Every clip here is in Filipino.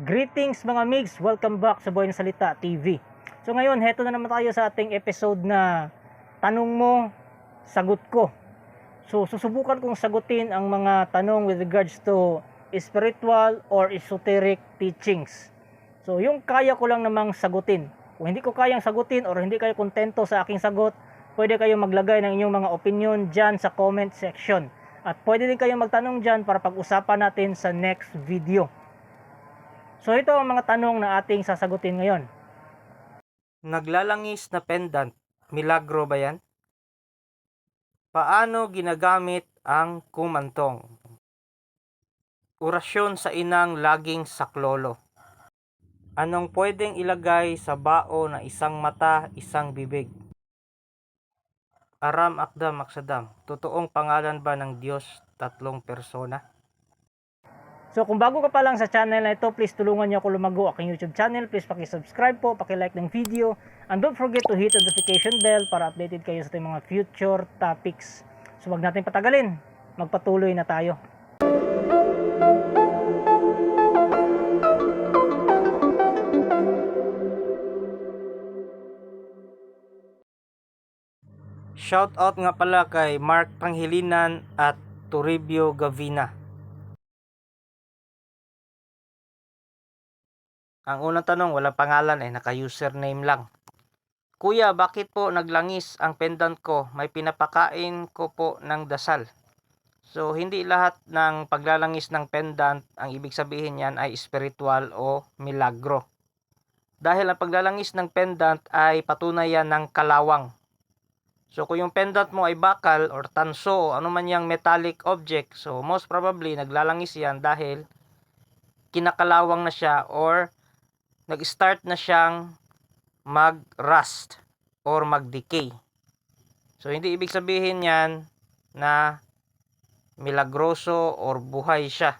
Greetings mga migs! Welcome back sa Boy na Salita TV. So ngayon, heto na naman tayo sa ating episode na Tanong mo, sagot ko. So susubukan kong sagutin ang mga tanong with regards to spiritual or esoteric teachings. So yung kaya ko lang namang sagutin. Kung hindi ko kayang sagutin or hindi kayo kontento sa aking sagot, pwede kayo maglagay ng inyong mga opinion dyan sa comment section. At pwede din kayong magtanong dyan para pag-usapan natin sa next video. So ito ang mga tanong na ating sasagutin ngayon. Naglalangis na pendant, milagro ba yan? Paano ginagamit ang kumantong? Orasyon sa inang laging saklolo. Anong pwedeng ilagay sa bao na isang mata, isang bibig? Aram Akdam Aksadam, totoong pangalan ba ng Diyos tatlong persona? So kung bago ka pa lang sa channel na ito, please tulungan niyo ako lumago aking YouTube channel. Please paki-subscribe po, paki-like ng video, and don't forget to hit the notification bell para updated kayo sa ating mga future topics. So wag natin patagalin, magpatuloy na tayo. Shout out nga pala kay Mark Panghilinan at Toribio Gavina. Ang unang tanong, walang pangalan eh, naka-username lang. Kuya, bakit po naglangis ang pendant ko? May pinapakain ko po ng dasal. So, hindi lahat ng paglalangis ng pendant, ang ibig sabihin niyan ay spiritual o milagro. Dahil ang paglalangis ng pendant ay patunayan ng kalawang. So, kung yung pendant mo ay bakal or tanso o ano man yung metallic object, so most probably naglalangis yan dahil kinakalawang na siya or nag-start na siyang mag-rust or mag-decay. So, hindi ibig sabihin yan na milagroso or buhay siya.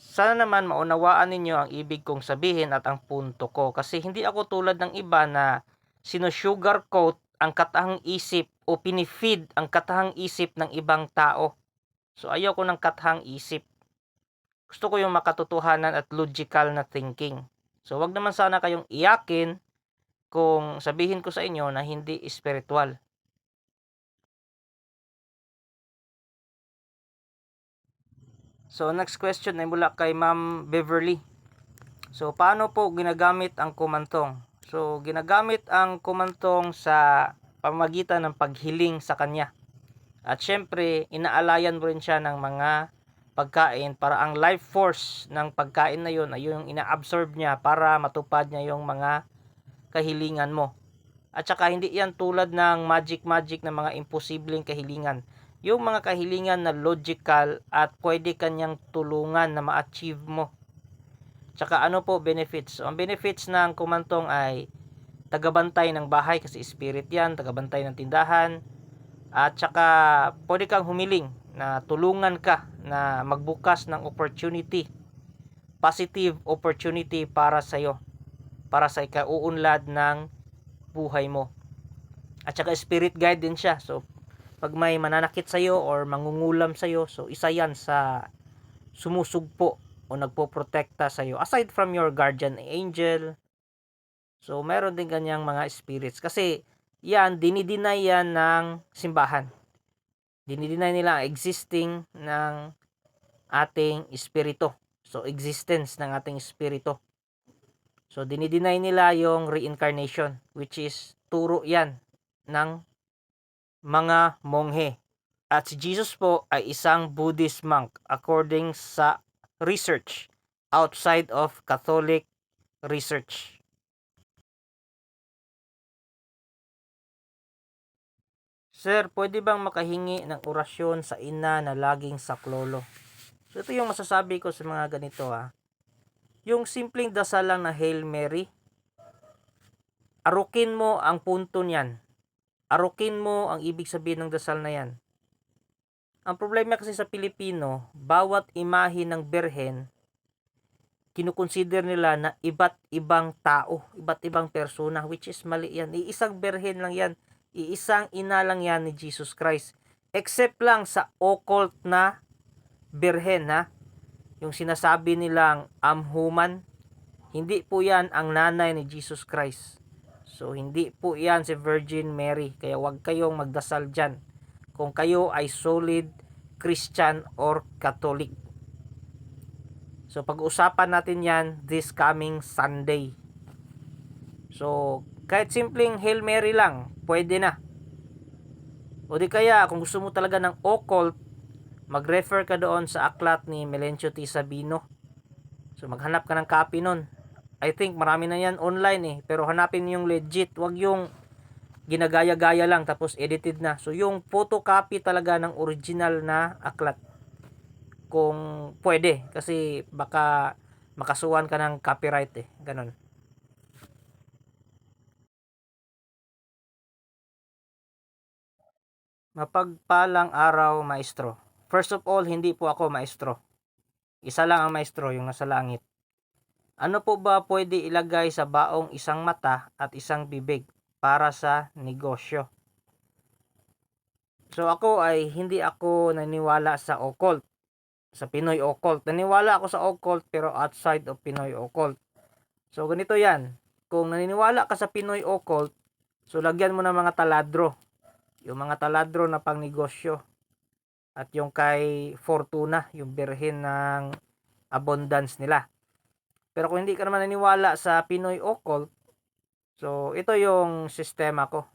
Sana naman maunawaan ninyo ang ibig kong sabihin at ang punto ko kasi hindi ako tulad ng iba na sino-sugarcoat ang katahang isip o pinifeed ang katahang isip ng ibang tao. So, ayaw ko ng katahang isip gusto ko yung makatotohanan at logical na thinking. So, wag naman sana kayong iyakin kung sabihin ko sa inyo na hindi spiritual. So, next question ay mula kay Ma'am Beverly. So, paano po ginagamit ang kumantong? So, ginagamit ang kumantong sa pamagitan ng paghiling sa kanya. At syempre, inaalayan mo rin siya ng mga pagkain para ang life force ng pagkain na yun ay yung ina-absorb niya para matupad niya yung mga kahilingan mo. At saka hindi yan tulad ng magic-magic na mga imposibleng kahilingan. Yung mga kahilingan na logical at pwede kanyang tulungan na ma-achieve mo. Tsaka ano po benefits? Ang benefits ng kumantong ay tagabantay ng bahay kasi spirit yan, tagabantay ng tindahan. At saka pwede kang humiling na tulungan ka na magbukas ng opportunity. Positive opportunity para sa iyo. Para sa ikauunlad ng buhay mo. At saka spirit guide din siya. So pag may mananakit sa iyo or mangungulam sa iyo, so isa yan sa sumusugpo o nagpoprotekta sa iyo aside from your guardian angel so meron din ganyang mga spirits kasi yan dinideny yan ng simbahan dinideny nila ang existing ng ating espiritu. So existence ng ating espiritu. So dinideny nila yung reincarnation which is turo yan ng mga monghe. At si Jesus po ay isang Buddhist monk according sa research outside of Catholic research. Sir, pwede bang makahingi ng orasyon sa ina na laging saklolo? So ito yung masasabi ko sa mga ganito ha. Yung simpleng dasal lang na Hail Mary, arukin mo ang punto niyan. Arukin mo ang ibig sabihin ng dasal na yan. Ang problema kasi sa Pilipino, bawat imahe ng berhen, kinukonsider nila na iba't ibang tao, iba't ibang persona, which is mali yan. Iisang berhen lang yan, iisang ina lang yan ni Jesus Christ. Except lang sa occult na berhen ha. yung sinasabi nilang amhuman, hindi po yan ang nanay ni Jesus Christ. So, hindi po yan si Virgin Mary. Kaya wag kayong magdasal dyan. Kung kayo ay solid Christian or Catholic. So, pag-usapan natin yan this coming Sunday. So, kahit simpleng Hail Mary lang, pwede na. O di kaya, kung gusto mo talaga ng occult, mag-refer ka doon sa aklat ni Melencio T. Sabino. So, maghanap ka ng copy nun. I think marami na yan online eh. Pero hanapin yung legit. Wag yung ginagaya-gaya lang tapos edited na. So, yung photocopy talaga ng original na aklat. Kung pwede. Kasi baka makasuhan ka ng copyright eh. Ganon. Mapagpalang araw, maestro. First of all, hindi po ako maestro. Isa lang ang maestro, yung nasa langit. Ano po ba pwede ilagay sa baong isang mata at isang bibig para sa negosyo? So ako ay hindi ako naniniwala sa occult, sa Pinoy occult. Naniniwala ako sa occult pero outside of Pinoy occult. So ganito yan. Kung naniniwala ka sa Pinoy occult, so lagyan mo ng mga taladro. Yung mga taladro na pang negosyo. At yung kay Fortuna, yung birhen ng abundance nila. Pero kung hindi ka naman naniwala sa Pinoy occult, so ito yung sistema ko.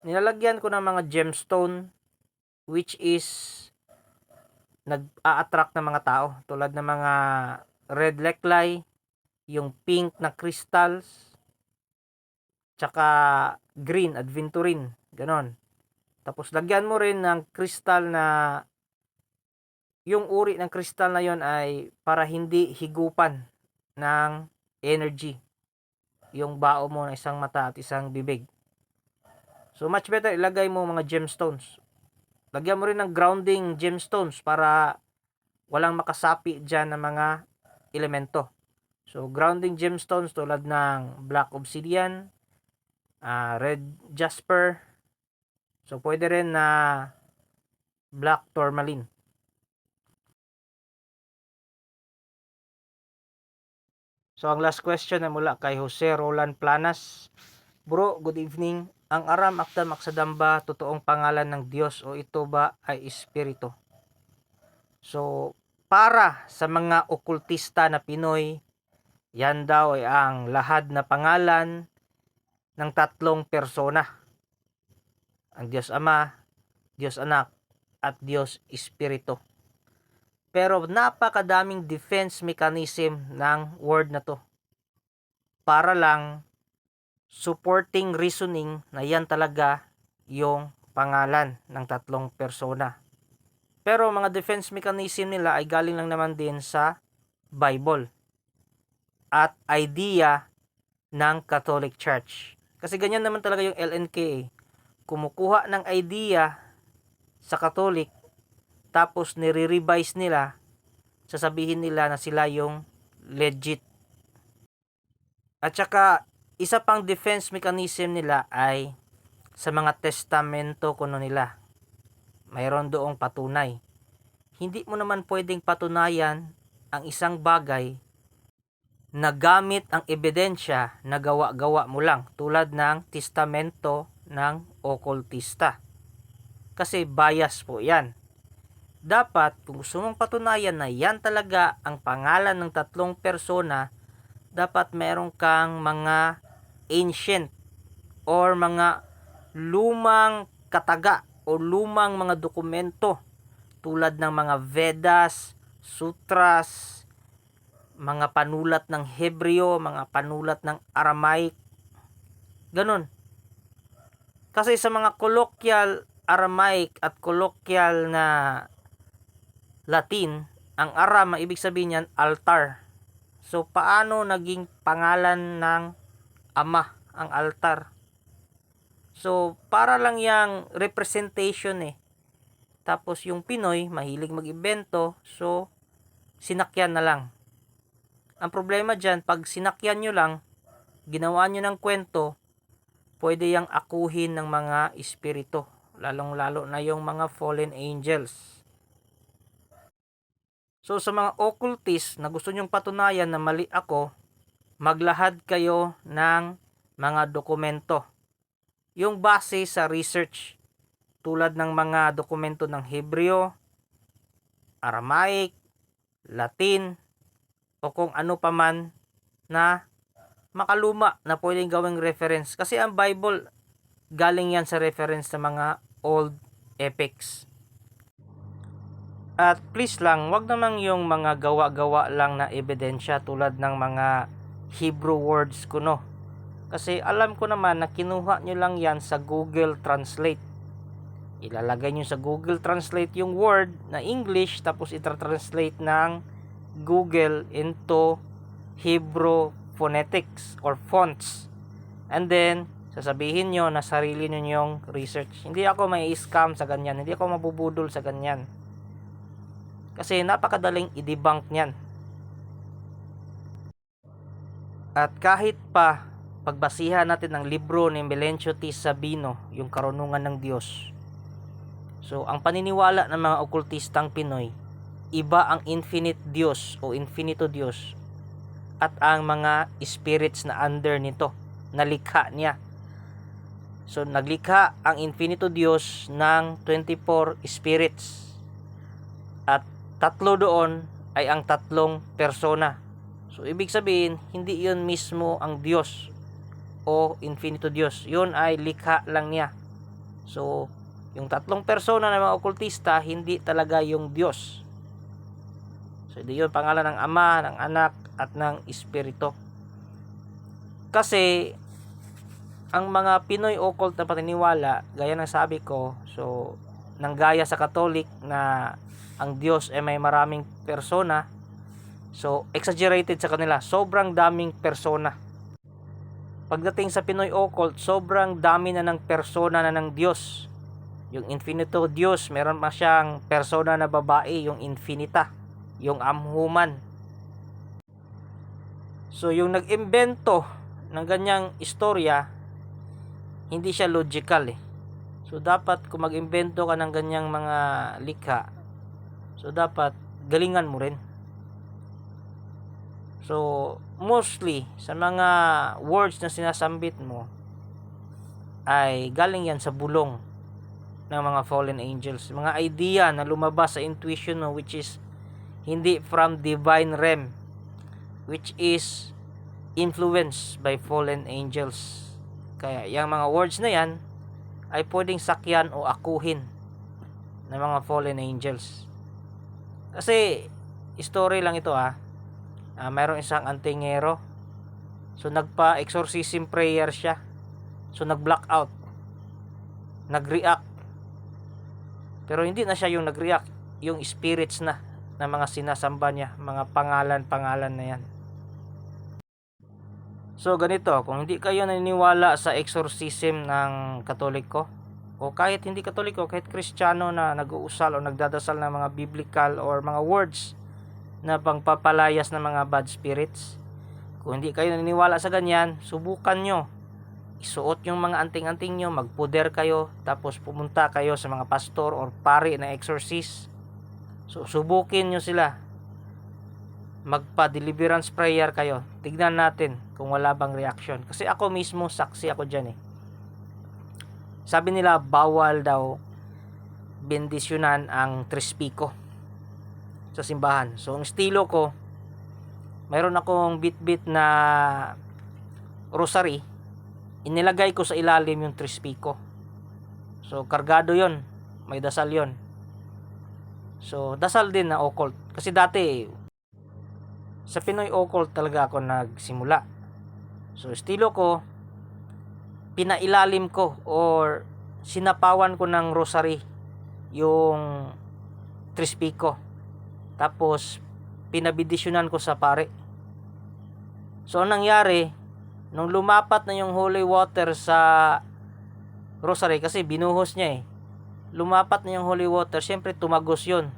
Nilalagyan ko ng mga gemstone which is nag-a-attract ng mga tao tulad ng mga red leklay, yung pink na crystals, tsaka green adventurin, ganon. Tapos lagyan mo rin ng crystal na yung uri ng crystal na yon ay para hindi higupan ng energy yung bao mo ng isang mata at isang bibig. So much better ilagay mo mga gemstones. Lagyan mo rin ng grounding gemstones para walang makasapi dyan ng mga elemento. So grounding gemstones tulad ng black obsidian, uh, red jasper, so pwede rin na black tourmaline. So ang last question ay mula kay Jose Roland Planas. Bro, good evening. Ang Aram Akta Maksadam ba totoong pangalan ng Diyos o ito ba ay espiritu? So, para sa mga okultista na Pinoy, yan daw ay ang lahad na pangalan ng tatlong persona. Ang Diyos Ama, Diyos Anak, at Diyos Espiritu. Pero napakadaming defense mechanism ng word na to. Para lang supporting reasoning na yan talaga yung pangalan ng tatlong persona. Pero mga defense mechanism nila ay galing lang naman din sa Bible at idea ng Catholic Church. Kasi ganyan naman talaga yung LNK. Kumukuha ng idea sa Catholic tapos nire-revise nila, sasabihin nila na sila yung legit. At saka, isa pang defense mechanism nila ay sa mga testamento kuno nila. Mayroon doong patunay. Hindi mo naman pwedeng patunayan ang isang bagay na gamit ang ebidensya na gawa-gawa mo lang tulad ng testamento ng okultista. Kasi bias po yan dapat kung gusto mong patunayan na yan talaga ang pangalan ng tatlong persona, dapat meron kang mga ancient or mga lumang kataga o lumang mga dokumento tulad ng mga Vedas, Sutras, mga panulat ng Hebreo, mga panulat ng Aramaic. Ganun. Kasi sa mga colloquial Aramaic at colloquial na Latin, ang Aram, ibig sabihin niyan, altar. So, paano naging pangalan ng ama ang altar? So, para lang yung representation eh. Tapos yung Pinoy, mahilig mag-ibento, so sinakyan na lang. Ang problema dyan, pag sinakyan nyo lang, ginawa nyo ng kwento, pwede yang akuhin ng mga espiritu. Lalong-lalo na yung mga fallen angels. So sa mga occultist na gusto nyong patunayan na mali ako, maglahad kayo ng mga dokumento. Yung base sa research tulad ng mga dokumento ng Hebreo, Aramaic, Latin, o kung ano pa man na makaluma na pwedeng gawing reference. Kasi ang Bible, galing yan sa reference ng mga old epics. At please lang, wag namang yung mga gawa-gawa lang na ebidensya tulad ng mga Hebrew words ko no. Kasi alam ko naman na kinuha nyo lang yan sa Google Translate. Ilalagay nyo sa Google Translate yung word na English tapos itra-translate ng Google into Hebrew phonetics or fonts. And then, sasabihin nyo na sarili nyo yung research. Hindi ako may scam sa ganyan. Hindi ako mabubudol sa ganyan. Kasi napakadaling i-debunk niyan. At kahit pa pagbasihan natin ang libro ni Melencio T. Sabino, yung karunungan ng Diyos. So, ang paniniwala ng mga okultistang Pinoy, iba ang infinite Diyos o infinito Diyos at ang mga spirits na under nito, na likha niya. So, naglikha ang infinito Diyos ng 24 spirits. At tatlo doon ay ang tatlong persona. So, ibig sabihin, hindi yun mismo ang Diyos o infinito Diyos. Yun ay likha lang niya. So, yung tatlong persona ng mga okultista, hindi talaga yung Diyos. So, hindi yun pangalan ng Ama, ng Anak, at ng Espiritu. Kasi, ang mga Pinoy occult na paniniwala, gaya ng sabi ko, so, nanggaya sa Katolik na ang Diyos ay may maraming persona, so, exaggerated sa kanila. Sobrang daming persona. Pagdating sa Pinoy occult, sobrang dami na ng persona na ng Diyos. Yung infinito Diyos, meron pa siyang persona na babae, yung infinita, yung amhuman. So, yung nag-imbento ng ganyang istorya, hindi siya logical eh. So, dapat kung mag-imbento ka ng ganyang mga likha, so, dapat galingan mo rin. So, mostly, sa mga words na sinasambit mo, ay galing yan sa bulong ng mga fallen angels. Mga idea na lumabas sa intuition mo, which is hindi from divine realm, which is influenced by fallen angels. Kaya, yung mga words na yan, ay pwedeng sakyan o akuhin ng mga fallen angels. Kasi, story lang ito ah. Ah, mayroong isang antingero. So, nagpa-exorcism prayer siya. So, nag-blackout. Nag-react. Pero hindi na siya yung nag-react. Yung spirits na ng mga sinasamba niya. Mga pangalan-pangalan na yan. So, ganito. Kung hindi kayo naniniwala sa exorcism ng katoliko, o kahit hindi katoliko, kahit kristyano na nag-uusal o nagdadasal ng mga biblical or mga words na pangpapalayas ng mga bad spirits. Kung hindi kayo naniniwala sa ganyan, subukan nyo. Isuot yung mga anting-anting nyo, magpuder kayo, tapos pumunta kayo sa mga pastor or pari na exorcist. So, subukin nyo sila. Magpa-deliverance prayer kayo. Tignan natin kung wala bang reaction. Kasi ako mismo, saksi ako dyan eh. Sabi nila, bawal daw bendisyonan ang trispiko sa simbahan. So, ang estilo ko, mayroon akong bit-bit na rosary. Inilagay ko sa ilalim yung trispiko. So, kargado yon May dasal yon So, dasal din na occult. Kasi dati, sa Pinoy occult talaga ako nagsimula. So, estilo ko, pinailalim ko or sinapawan ko ng rosary yung trispiko. Tapos, pinabidisyonan ko sa pare. So, anong nangyari, nung lumapat na yung holy water sa rosary, kasi binuhos niya eh, lumapat na yung holy water, syempre tumagos yun.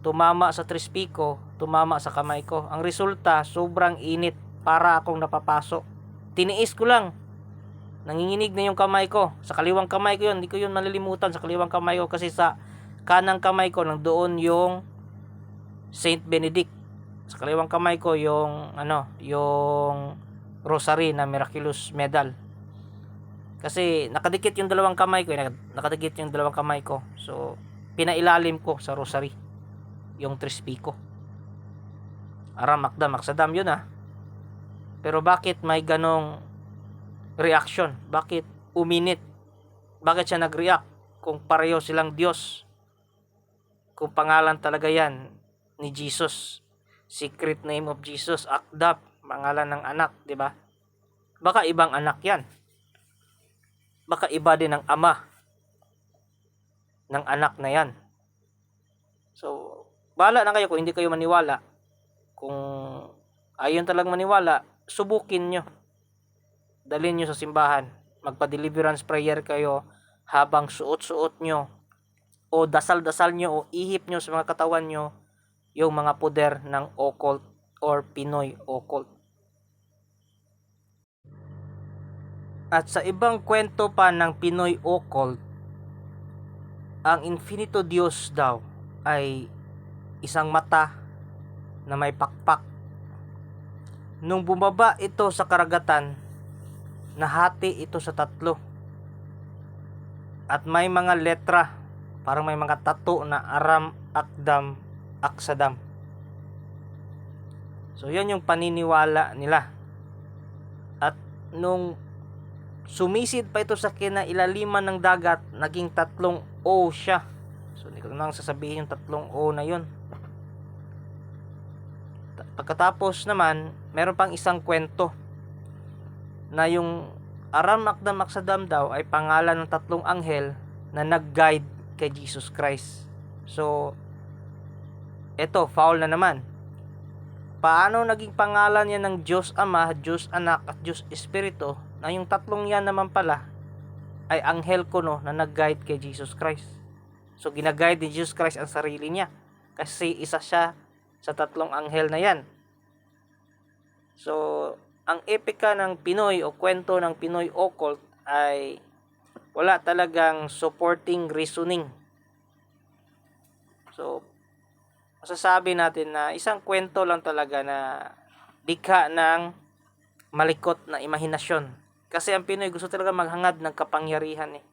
Tumama sa trispiko, tumama sa kamay ko. Ang resulta, sobrang init para akong napapaso. Tiniis ko lang. Nanginginig na yung kamay ko. Sa kaliwang kamay ko yun, hindi ko yun malilimutan sa kaliwang kamay ko kasi sa kanang kamay ko, nang doon yung Saint Benedict. Sa kaliwang kamay ko yung ano, yung rosary na miraculous medal. Kasi nakadikit yung dalawang kamay ko, eh, nakadikit yung dalawang kamay ko. So pinailalim ko sa rosary yung trispiko. Aram Akdam Aksadam yun ah. Pero bakit may ganong reaction? Bakit uminit? Bakit siya nag-react? Kung pareho silang Diyos. Kung pangalan talaga yan ni Jesus. Secret name of Jesus, Akdap, pangalan ng anak, di ba? Baka ibang anak yan. Baka iba din ang ama ng anak na yan. So, bahala na kayo kung hindi kayo maniwala. Kung ayon talagang maniwala, subukin nyo. Dalhin nyo sa simbahan. Magpa-deliverance prayer kayo habang suot-suot nyo o dasal-dasal nyo o ihip nyo sa mga katawan nyo yung mga poder ng occult or Pinoy occult. At sa ibang kwento pa ng Pinoy occult, ang Infinito Dios daw ay isang mata na may pakpak. Nung bumaba ito sa karagatan, nahati ito sa tatlo. At may mga letra, parang may mga tato na Aram, Akdam, Aksadam. So yan yung paniniwala nila. At nung sumisid pa ito sa kinailaliman ng dagat, naging tatlong O siya. So hindi ko nang sasabihin yung tatlong O na yun. Ta- Pagkatapos naman, meron pang isang kwento na yung Aram Akdam Aksadam daw ay pangalan ng tatlong anghel na nag-guide kay Jesus Christ. So, eto, foul na naman. Paano naging pangalan yan ng Diyos Ama, Diyos Anak at Diyos Espiritu na yung tatlong yan naman pala ay anghel ko no na nag-guide kay Jesus Christ. So ginaguide ni Jesus Christ ang sarili niya kasi isa siya sa tatlong anghel na yan. So ang epika ng Pinoy o kwento ng Pinoy occult ay wala talagang supporting reasoning. So masasabi natin na isang kwento lang talaga na dikha ng malikot na imahinasyon. Kasi ang Pinoy gusto talaga maghangad ng kapangyarihan eh.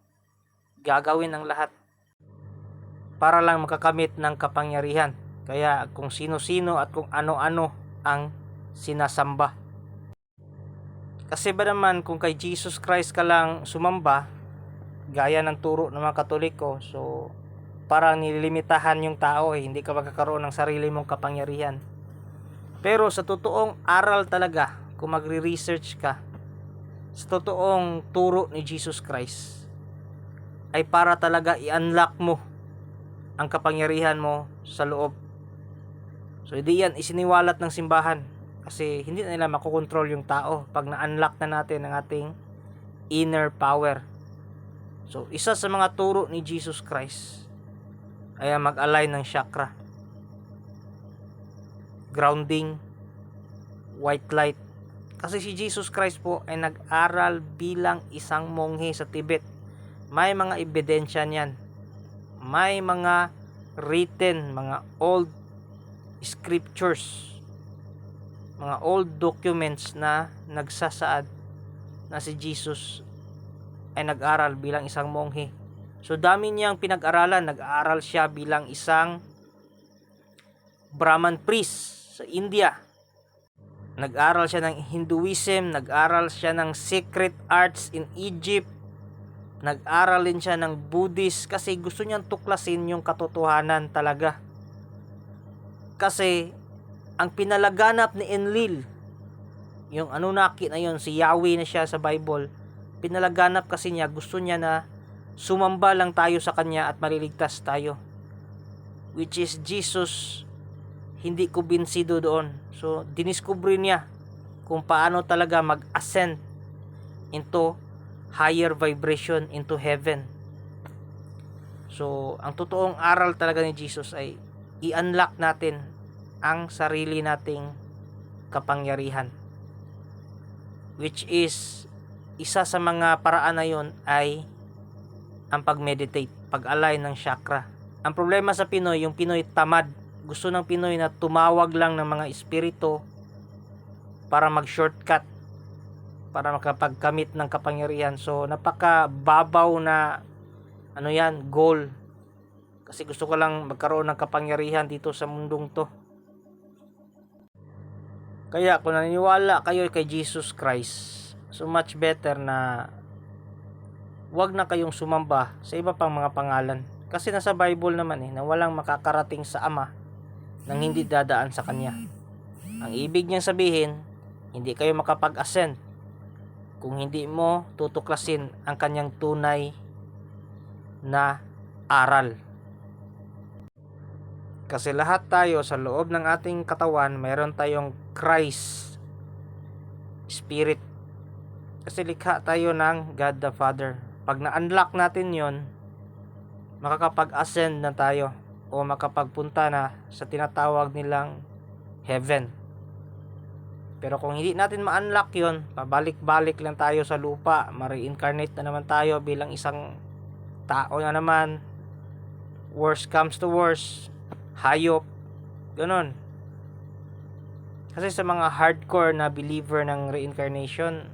Gagawin ang lahat para lang makakamit ng kapangyarihan. Kaya kung sino-sino at kung ano-ano ang sinasamba. Kasi ba naman kung kay Jesus Christ ka lang sumamba, gaya ng turo ng mga Katoliko, so parang nililimitahan yung tao eh, hindi ka magkakaroon ng sarili mong kapangyarihan. Pero sa totoong aral talaga, kung magre-research ka, sa totoong turo ni Jesus Christ, ay para talaga i-unlock mo ang kapangyarihan mo sa loob. So hindi yan isiniwalat ng simbahan kasi hindi na nila makokontrol yung tao pag na-unlock na natin ang ating inner power. So isa sa mga turo ni Jesus Christ ay mag-align ng chakra. Grounding, white light. Kasi si Jesus Christ po ay nag-aral bilang isang monghe sa Tibet. May mga ebidensya niyan. May mga written, mga old scriptures, mga old documents na nagsasaad na si Jesus ay nag-aral bilang isang monghe. So dami niyang pinag-aralan, nag-aaral siya bilang isang Brahman priest sa India. Nag-aral siya ng Hinduism, nag-aral siya ng secret arts in Egypt, nag-aral din siya ng Buddhist kasi gusto niyang tuklasin yung katotohanan talaga. Kasi ang pinalaganap ni Enlil, yung Anunnaki na yon si Yahweh na siya sa Bible, pinalaganap kasi niya, gusto niya na sumamba lang tayo sa kanya at maliligtas tayo. Which is Jesus, hindi ko binsido doon. So, diniscover niya kung paano talaga mag-ascend into higher vibration into heaven. So, ang totoong aral talaga ni Jesus ay i-unlock natin ang sarili nating kapangyarihan. Which is, isa sa mga paraan na yon ay ang pag-meditate, pag-align ng chakra. Ang problema sa Pinoy, yung Pinoy tamad gusto ng Pinoy na tumawag lang ng mga espiritu para mag-shortcut para makapagkamit ng kapangyarihan. So, napaka-babaw na ano yan, goal. Kasi gusto ko lang magkaroon ng kapangyarihan dito sa mundong to. Kaya kung naniniwala kayo kay Jesus Christ, so much better na wag na kayong sumamba sa iba pang mga pangalan. Kasi nasa Bible naman eh, na walang makakarating sa Ama nang hindi dadaan sa Kanya. Ang ibig niyang sabihin, hindi kayo makapag-ascend kung hindi mo tutuklasin ang kanyang tunay na aral. Kasi lahat tayo sa loob ng ating katawan, mayroon tayong Christ Spirit. Kasi likha tayo ng God the Father. Pag na-unlock natin yon makakapag-ascend na tayo o makapagpunta na sa tinatawag nilang heaven. Pero kung hindi natin ma-unlock yon, pabalik-balik lang tayo sa lupa, ma-reincarnate na naman tayo bilang isang tao na naman. Worst comes to worst, hayop, ganun. Kasi sa mga hardcore na believer ng reincarnation,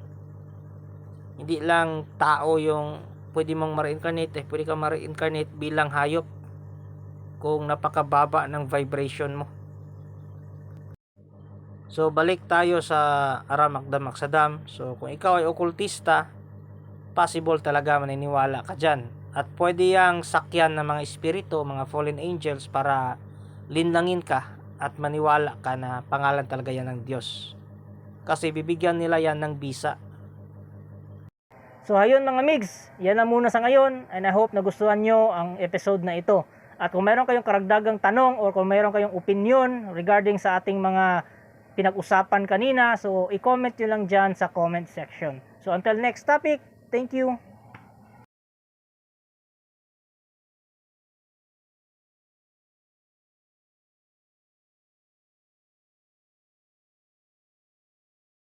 hindi lang tao yung pwede mong ma-reincarnate eh. Pwede ka ma-reincarnate bilang hayop kung napakababa ng vibration mo. So, balik tayo sa Aramagdam Maksadam. So, kung ikaw ay okultista, possible talaga maniniwala ka dyan. At pwede yang sakyan ng mga espiritu, mga fallen angels para linlangin ka at maniwala ka na pangalan talaga yan ng Diyos. Kasi bibigyan nila yan ng bisa. So ayun mga migs, yan na muna sa ngayon and I hope nagustuhan nyo ang episode na ito. At kung meron kayong karagdagang tanong or kung meron kayong opinion regarding sa ating mga pinag-usapan kanina, so i-comment nyo lang dyan sa comment section. So until next topic, thank you!